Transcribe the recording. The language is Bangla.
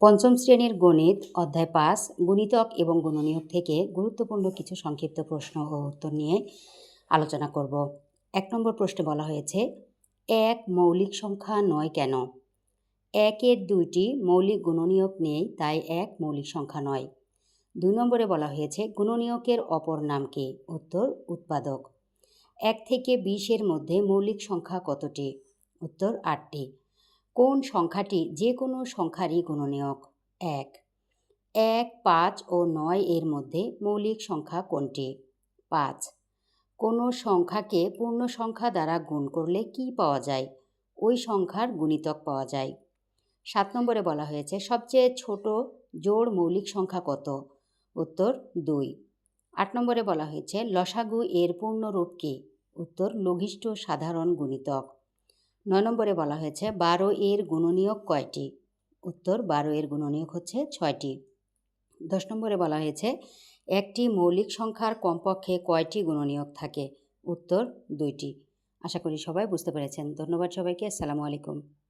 পঞ্চম শ্রেণির গণিত অধ্যায় পাঁচ, গুণিতক এবং গুণনীয়ক থেকে গুরুত্বপূর্ণ কিছু সংক্ষিপ্ত প্রশ্ন ও উত্তর নিয়ে আলোচনা করব। এক নম্বর প্রশ্নে বলা হয়েছে, এক মৌলিক সংখ্যা নয় কেন? একের দুইটি মৌলিক গুণনীয়ক নেই, তাই এক মৌলিক সংখ্যা নয়। দুই নম্বরে বলা হয়েছে, গুণনীয়কের অপর নাম কি? উত্তর, উৎপাদক। এক থেকে বিশের মধ্যে মৌলিক সংখ্যা কতটি? উত্তর, আটটি। কোন সংখ্যাটি যে কোনো সংখ্যারই গুণনীয়ক? এক। এক, পাঁচ ও নয় এর মধ্যে মৌলিক সংখ্যা কোনটি? পাঁচ। কোনো সংখ্যাকে পূর্ণ সংখ্যা দ্বারা গুণ করলে কি পাওয়া যায়? ওই সংখ্যার গুণিতক পাওয়া যায়। সাত নম্বরে বলা হয়েছে, সবচেয়ে ছোট জোড় মৌলিক সংখ্যা কত? উত্তর দুই। আট নম্বরে বলা হয়েছে, লসাগু এর পূর্ণরূপ কী? উত্তর, লঘিষ্ঠ সাধারণ গুণিতক। নয় নম্বরে বলা হয়েছে, বারো এর গুণনীয়ক কয়টি? উত্তর, বারো এর গুণনীয়ক হচ্ছে ছয়টি। দশ নম্বরে বলা হয়েছে, একটি মৌলিক সংখ্যার কমপক্ষে কয়টি গুণনীয়ক থাকে? উত্তর, দুইটি। আশা করি সবাই বুঝতে পেরেছেন। ধন্যবাদ সবাইকে। আসসালামু আলাইকুম।